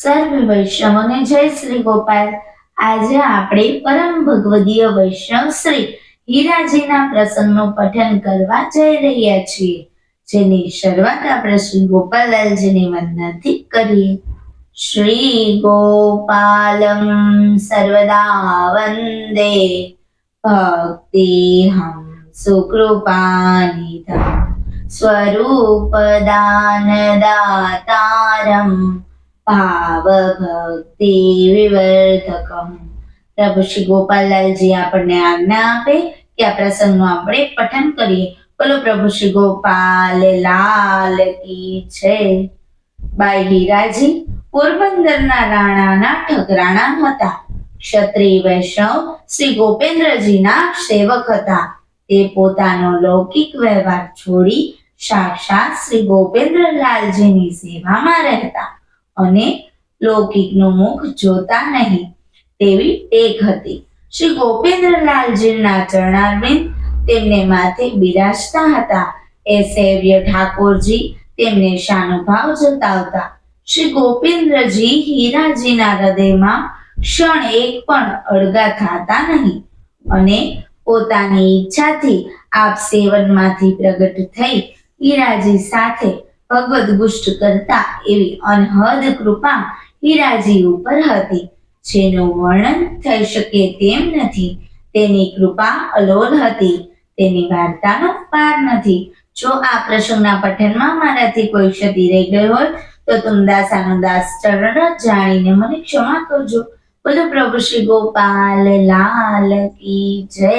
સર્વ વૈષ્ણવોને જય શ્રી ગોપાલ. આજે આપણે પરમ ભગવદીય વૈષ્ણવ શ્રી હીરાજીના પ્રસંગનું પઠન કરવા જઈ રહ્યા છીએ, જેની શરૂઆત આપણે શ્રી ગોપાલલાલજીની વંદનાથી કરીએ. શ્રી ગોપાલમ સર્વદા વંદે. ભક્તિ હમ સુકૃપાનિધમ સ્વરૂપદાનદાતારમ ભાવભક્તિ વિવર્ધકમ પ્રભુ શ્રી ગોપાલલાલજી આપણને આજ્ઞા આપે કે આ પ્રસંગનું આપણે પઠન કરીએ. બોલો પ્રભુ શ્રી ગોપાલ, લાલ કી છે બાઈ હીરાજી, પોરબંદરના રાણાના ઠકરાણા હતા. ક્ષત્રિય વૈષ્ણવ શ્રી ગોપેન્દ્રજીના સેવક હતા. તે પોતાનો લૌકિક વ્યવહાર છોડી સાક્ષાત શ્રી ગોપેન્દ્રલાલજીની સેવામાં રહેતા. અને લૌકિકનું મુખ જોતા નહીં. તેવી ટેક હતી. શ્રી ગોપેન્દ્રલાલજીના ચરણારવિંદ તેમને માથે બિરાજતા હતા. એ સેવ્ય ઠાકોરજી તેમને શાનુભાવ જતાવતા. શ્રી ગોપેન્દ્રજી હીરાજીના હૃદયમાં ક્ષણ એક પણ અળગા થતા નહીં અને પોતાની ઈચ્છાથી આપ સેવનમાંથી પ્રગટ થઈ હીરાજી સાથે ભગવદ ગુષ્ટ કરતા એવી અનહદ કૃપા હીરાજી ઉપર હતી. જેનું વર્ણન થઈ શકે તેમ નથી. તેની કૃપા અલોલ હતી. તેની વાર્તાનો પાર નથી. જો આ પ્રસંગના પઠનમાં મારાથી કોઈ ક્ષતિ રહી ગઈ હોય, તો તુમદાસાનો દાસ ચરણ જાણીને મને ક્ષમા કરજો. બોલો પ્રભુ શ્રી ગોપાલ, લાલ કી જય.